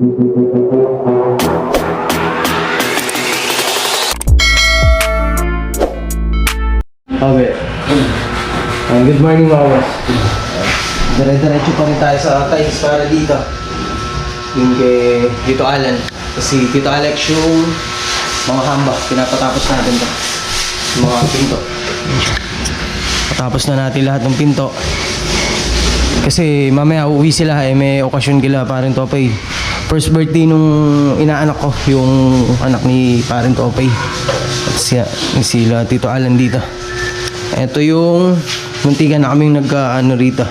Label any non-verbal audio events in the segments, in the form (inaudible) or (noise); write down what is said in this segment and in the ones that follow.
Okay. Uh, good morning boss. Dire-diretso pa rin tayo sa tiles para dito. Yung kay Tito Alan. Kasi Tito Alex yung mga hamba. Pinapatapos natin to. Yung Mga pinto. Patapos na natin lahat ng pinto. Kasi mamaya uuwi sila eh may okasyon kila parin Topay. First birthday nung inaanak ko, yung anak ni parin Topay. At siya, sila Tito Alan dito. Ito yung muntikan na kaming nagka ano rito.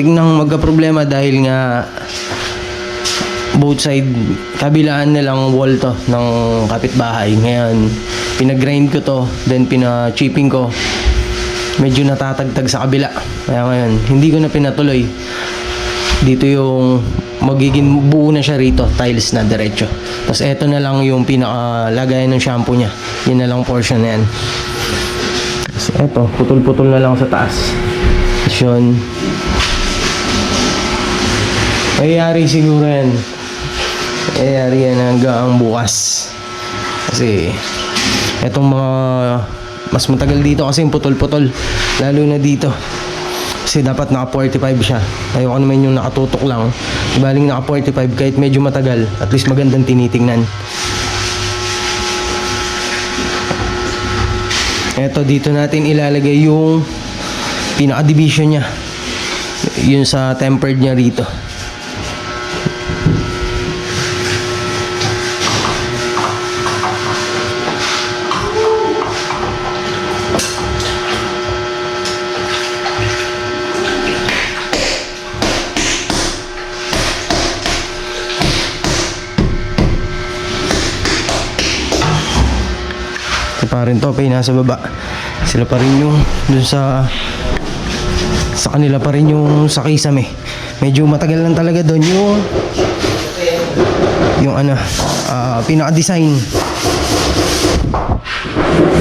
Tingnan magka-problema dahil nga both side kabilaan na lang wall to ng kapitbahay. Ngayon, pinag-grind ko to, then pina-chipping ko. Medyo natatagtag sa kabila. Kaya ngayon, hindi ko na pinatuloy. Dito yung magiging buo na siya rito, tiles na diretso. Tapos eto na lang yung pinakalagayan ng shampoo niya. Yun na lang portion na yan. So, eto, putol-putol na lang sa taas. Tapos yun. Mayayari siguro yan. Mayayari yan hanggang bukas. Kasi, etong mga mas matagal dito kasi yung putol-putol. Lalo na dito. Kasi dapat naka 45 siya. Ayoko naman yung nakatutok lang. Baling naka 45 kahit medyo matagal. At least magandang tinitingnan. Eto dito natin ilalagay yung pinaka-division niya. Yun sa tempered niya rito. Si parin to, pay nasa baba. Sila pa rin yung dun sa sa kanila pa rin yung sa kisame. Medyo matagal lang talaga doon yung yung ano, ah, pinaka-design.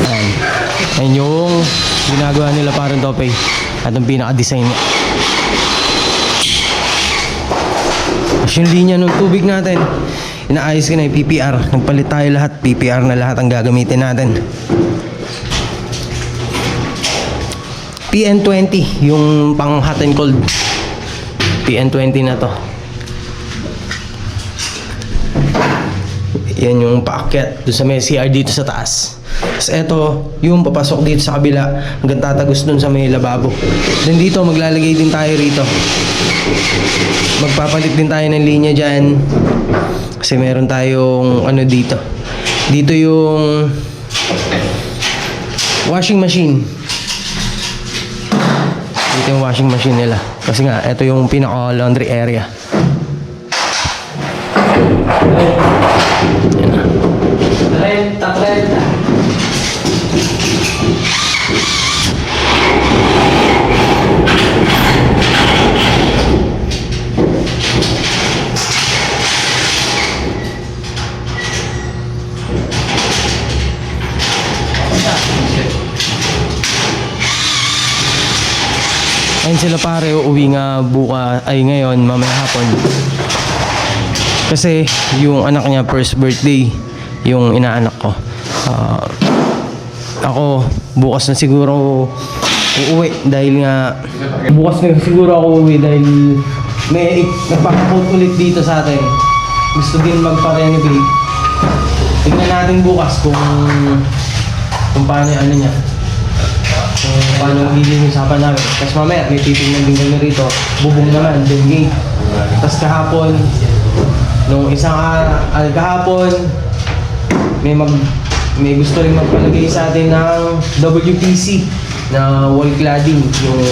Ayan. Ayan yung ginagawa nila parang tope. At yung pinaka-design niya. Tapos yung linya ng tubig natin, inaayos ko na yung PPR. Nagpalit tayo lahat. PPR na lahat ang gagamitin natin. PN20, yung pang hot and cold. PN20 na to. Yan yung paakyat doon sa may CR dito sa taas. Tapos eto, yung papasok dito sa kabila hanggang tatagos doon sa may lababo. Then dito, maglalagay din tayo rito. Magpapalit din tayo ng linya dyan. Kasi meron tayong ano dito. Dito yung washing machine. Dito yung washing machine nila. Kasi nga, ito yung pinaka laundry area. Sila pare, uuwi nga buka, ay ngayon, mamaya hapon. Kasi yung anak niya first birthday, yung inaanak ko. Ah, ako, bukas na siguro uuwi dahil nga bukas na siguro ako uuwi dahil may nagpapakot ulit dito sa atin. Gusto din magpa-renovate. Tingnan natin bukas kung kung paano ano niya kung paano magiging usapan namin. Tapos mamaya, may titingnan din kami rito. Bubong naman, then gate. Tapos kahapon, nung isang araw, ah, kahapon, may mag may gusto rin magpalagay sa atin ng WPC na wall cladding.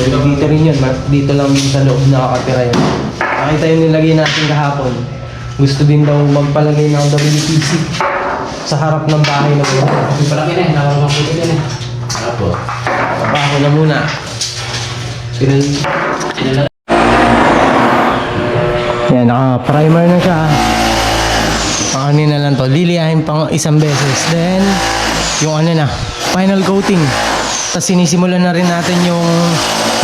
Yung dito rin yun, dito lang din sa loob nakakatira yun. Nakita yung nilagay natin kahapon. Gusto din daw magpalagay ng WPC sa harap ng bahay na. Yung palaki na, nakarang ako din eh. Apo. Trabaho na muna. Pinal... Pinal... Yan, naka-primer na siya. Ano na lang to, liliyahin pang isang beses. Then, yung ano na, final coating. Tapos sinisimulan na rin natin yung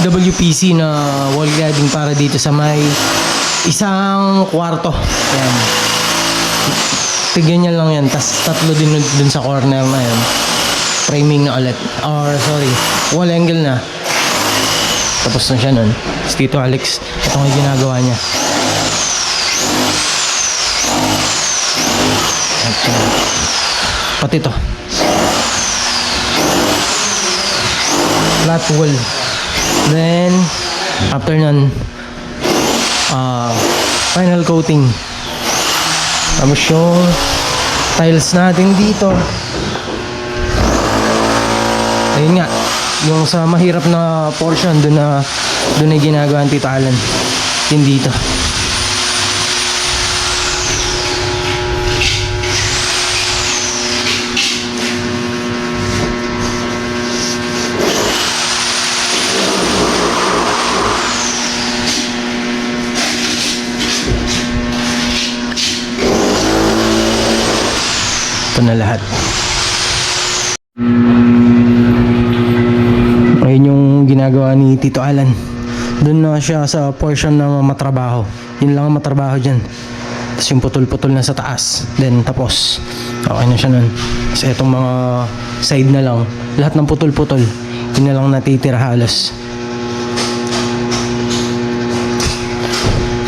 WPC na wall cladding para dito sa may Isang kwarto. Yan. Tigyan niya lang yan. Tapos tatlo din dun sa corner na yan. Framing na ulit. Or sorry, wall angle na. Tapos na siya nun. Tapos Tito Alex, ito nga ginagawa niya. At, uh, pati to. Flat wall. Then, after nun, ah final coating. Tapos yung tiles natin dito. Ayun nga, yung sa mahirap na portion, doon na, doon na ginagawa ang Tita Alan. Yun dito. Ito na lahat. Yung ginagawa ni Tito Alan. Doon na siya sa portion na matrabaho. Yun lang ang matrabaho dyan. Tapos yung putol-putol na sa taas. Then tapos, okay na siya nun. Tapos etong mga side na lang, lahat ng putol-putol, yun na lang natitira halos.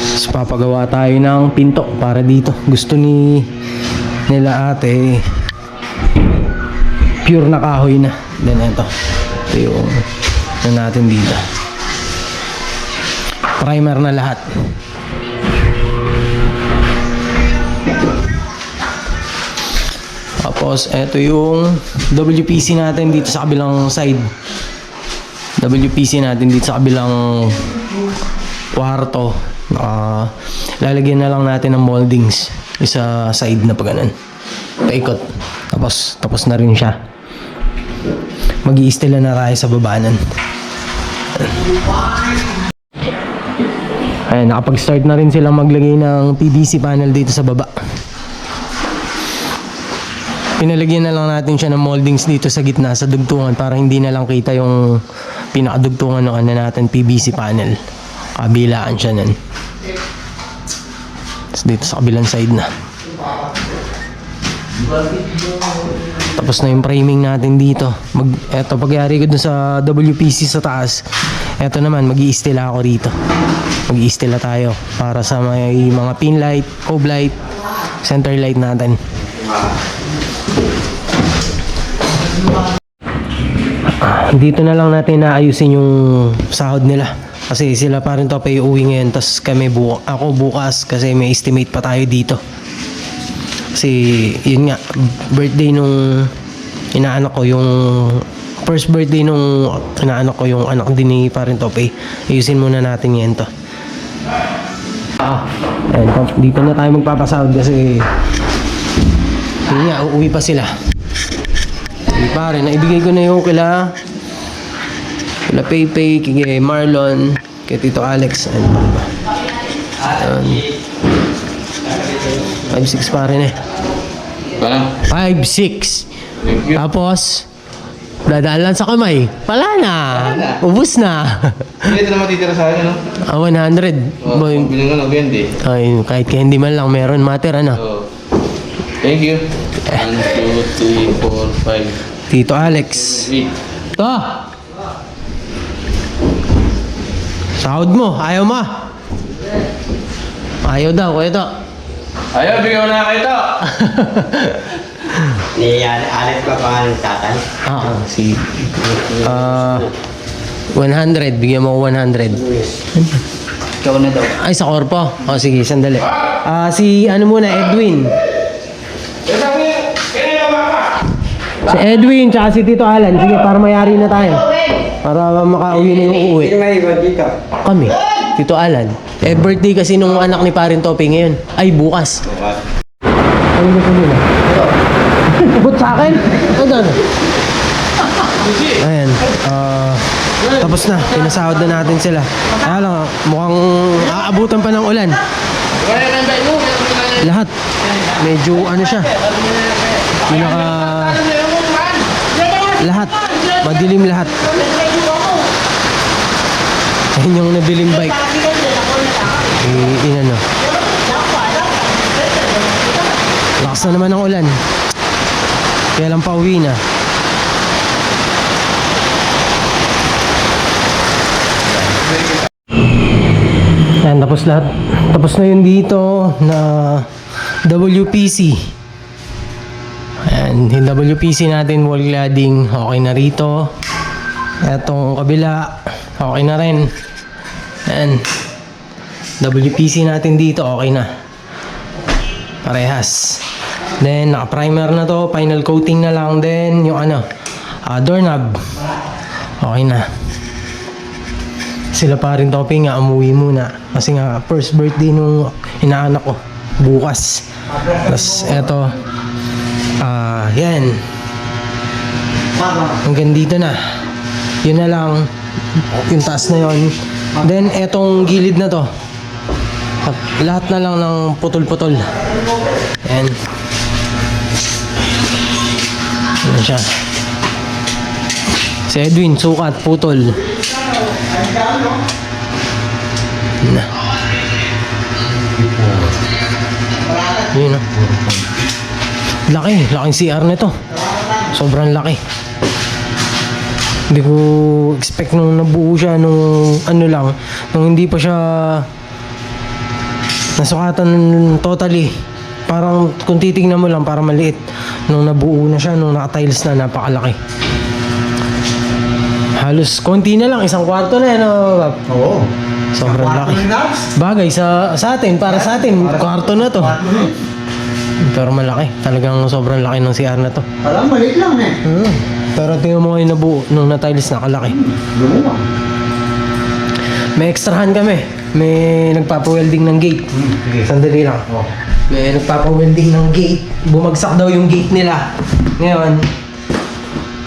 Tapos papagawa tayo ng pinto para dito. Gusto ni nila ate pure na kahoy na. Then ito. Ito yung ano natin dito. Primer na lahat. Tapos ito yung WPC natin dito sa kabilang side. WPC natin dito sa kabilang kwarto. Naka, lalagyan na lang natin ng moldings isa side na pa ganun. Paikot. Tapos, tapos na rin siya. mag na tayo sa babaanan. Ayan, nakapag-start na rin silang maglagay ng PVC panel dito sa baba. Pinalagyan na lang natin siya ng moldings dito sa gitna, sa dugtungan para hindi na lang kita yung pinakadugtungan ng ano natin, PVC panel. Kabilaan siya nun. Tapos dito sa kabilang side na. Tapos na yung framing natin dito. Mag, eto, pagyari ko dun sa WPC sa taas. Eto naman, mag iistila ako rito. mag iistila tayo para sa may mga pin light, cove light, center light natin. Dito na lang natin naayusin yung sahod nila. Kasi sila pa rin to pa uwi ngayon. Tapos kami bu ako bukas kasi may estimate pa tayo dito. Kasi yun nga, birthday nung inaanak ko yung first birthday nung inaanak ko yung anak din ni Parin Tope. Ayusin muna natin yan to. Ah, pap- dito na tayo magpapasahod kasi yun nga, uuwi pa sila. Hindi pa rin, naibigay ko na yung kila kila Pepe, kay Marlon, kay Tito Alex, ano pa ba? Ayan. 5-6 pa rin eh. Parang, 5-6. Tapos, dadaan lang sa kamay. Wala na. Ubus na. hindi na matitira sa akin, no? Ah, 100. Oh, Boy, bilang ano, candy. ay, kahit hindi man lang meron mater ano. Oh. Thank you. 1, 2, 3, 4, 5, Tito Alex. 8. To! Sahod mo, ayaw mo. Ayaw daw, kuya to. Ayaw, bigyan mo na kayo ito. (laughs) Ni Alex pa pangalan ng tatay. Ah, si... Ah... 100, bigyan mo ko 100. Ikaw na daw. Ay, sa korpo. O, sige, sandali. Ah, si ano muna, Edwin. Si Edwin, tsaka si Tito Alan. Sige, para mayari na tayo. Para makauwi na yung uuwi. may iba dito? Kami. Tito Alan. Eh, birthday kasi nung anak ni Parin Tope ngayon. Ay, bukas. Ano na po nila? Abot sa akin? Ano ano? Ayan. ah, tapos na. Pinasahod na natin sila. Kaya lang, mukhang aabutan pa ng ulan. Lahat. Medyo ano siya. Pinaka... Lahat. Madilim lahat. Ayun yung nabiling bike. Inano. Lakas na naman ng ulan. Kaya lang pauwi na. Yan, tapos lahat. Tapos na yun dito na WPC. Ayan, yung WPC natin, wall cladding, okay na rito. Etong kabila, okay na rin. Ayan. WPC natin dito, okay na. Parehas. Then, naka-primer na to. Final coating na lang. Then, yung ano, ah, doorknob. Okay na. Sila pa rin topping nga, umuwi muna. Kasi nga, first birthday nung inaanak ko. Bukas. Tapos, eto. Ah, yan. Hanggang dito na. Yun na lang. Yung taas na yon. Then, etong gilid na to. Lahat na lang ng putol-putol. Yan. Yan siya. Si Edwin, sukat, putol. Na. Yun na. Laki, laking CR nito. Sobrang laki. Hindi ko expect nung nabuo siya nung ano lang, nung hindi pa siya nasukatan totally. Parang kung titingnan mo lang, parang maliit. Nung nabuo na siya, nung naka-tiles na, napakalaki. Halos konti na lang, isang kwarto na yan, oh, Bab. Oo. Sobrang laki. Bagay sa sa atin, para sa atin, kwarto na to. Pero malaki. Talagang sobrang laki ng CR na to. Parang maliit lang eh. Hmm. Pero tingnan mo ngayon nabuo nung na-tiles na kalaki. Lumuwa. May extrahan kami. May nagpapa-welding ng gate. Sandali lang. May nagpapa-welding ng gate. Bumagsak daw yung gate nila. Ngayon,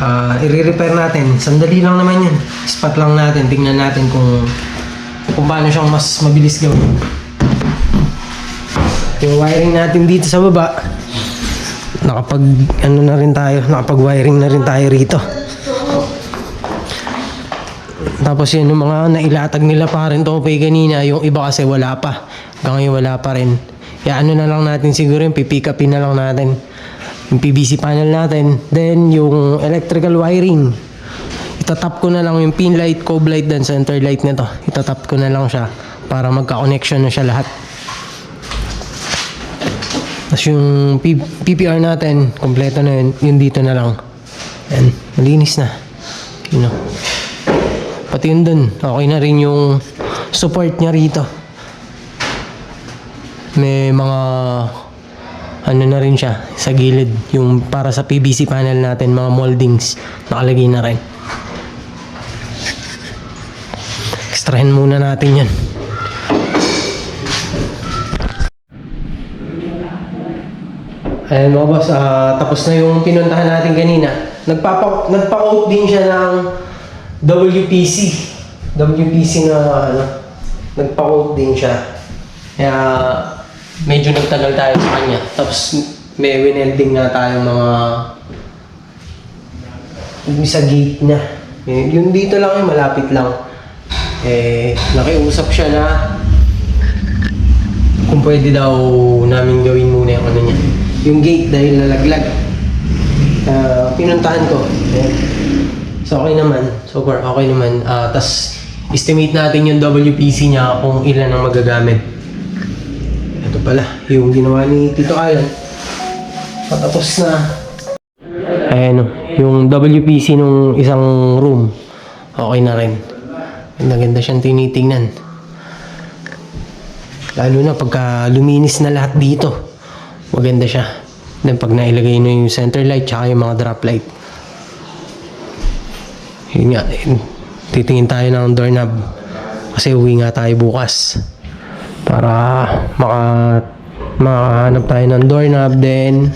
ah i-repair natin. Sandali lang naman yan. Spot lang natin. Tingnan natin kung kung paano siyang mas mabilis gawin. Yung wiring natin dito sa baba, nakapag ano na rin tayo, nakapag wiring na rin tayo rito. Tapos yun, yung mga nailatag nila pa rin to pay kanina, yung iba kasi wala pa. Hanggang ngayon wala pa rin. Kaya ano na lang natin siguro yung pipick upin na lang natin. Yung PVC panel natin. Then yung electrical wiring. Itatap ko na lang yung pin light, cove light, dan center light nito. Itatap ko na lang siya para magka-connection na siya lahat. Tapos yung P- PPR natin, kompleto na yun. Yung dito na lang. Yan, malinis na. You know. Pati yun dun, okay na rin yung support niya rito. May mga ano na rin siya sa gilid. Yung para sa PVC panel natin, mga moldings, nakalagay na rin. Extrahin muna natin yan. Ayan mga boss, ah, tapos na yung pinuntahan natin kanina. Nagpapa, nagpa-quote din siya ng WPC. WPC na ano, nagpa-quote din siya. Kaya medyo nagtagal tayo sa kanya. Tapos may winelding nga tayo mga yung sa gate na. Yung dito lang eh, malapit lang. Eh, nakiusap siya na kung pwede daw namin gawin muna yung ano niya. Yung gate dahil nalaglag. Uh, pinuntahan ko. Eh, So okay naman. So far, okay naman. Ah, tas estimate natin yung WPC niya kung ilan ang magagamit. Ito pala, yung ginawa ni Tito Alan. Patapos na. Ayan o, yung WPC nung isang room. Okay na rin. Ganda-ganda siyang tinitingnan. Lalo na pagka luminis na lahat dito. Maganda siya. Then pag nailagay na yung center light tsaka yung mga drop light. Yun nga, titingin tayo ng doorknob. Kasi uwi nga tayo bukas. Para maka makahanap tayo ng doorknob then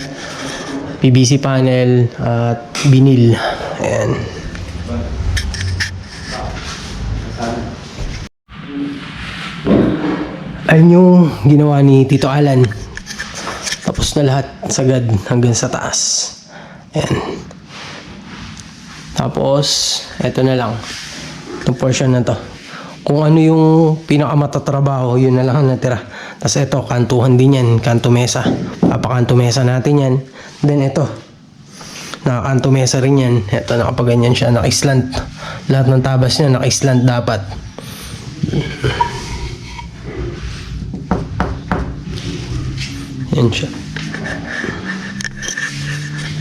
PVC panel at vinyl. Ayan. Ayun yung ginawa ni Tito Alan. Tapos na lahat sagad hanggang sa taas. Ayan. Tapos, eto na lang. Itong portion na to. kung ano yung pinakamatatrabaho, yun na lang ang natira. Tapos ito, kantuhan din yan, kanto mesa. Papakanto mesa natin yan. Then ito, nakakanto mesa rin yan. Ito, nakapaganyan siya, naka-islant. Lahat ng tabas niya, naka-islant dapat. Yan siya.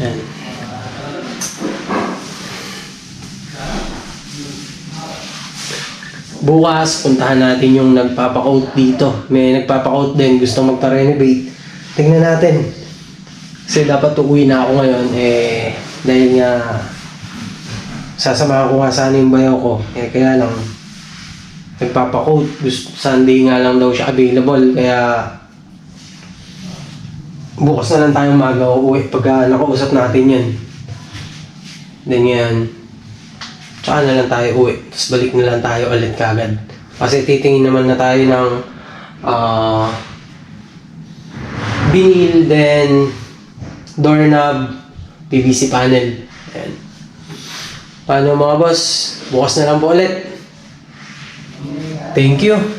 Yan. Bukas, puntahan natin yung nagpapakoat dito. May nagpapakoat din, gusto magpa-renovate. Tingnan natin. Kasi dapat uuwi na ako ngayon, eh, dahil nga, sasamahan ko nga sana yung bayaw ko. Eh, kaya lang, nagpapakoat. Gusto, Sunday nga lang daw siya available, kaya bukas na lang tayo maga uuwi pagka nakausap natin yan. Then yan, tsaka na lang tayo uwi. Tapos balik na lang tayo ulit kagad. Kasi titingin naman na tayo ng ah vinyl, then doorknob, PVC panel. Ayan. Paano mga boss? Bukas na lang po ulit. Thank you.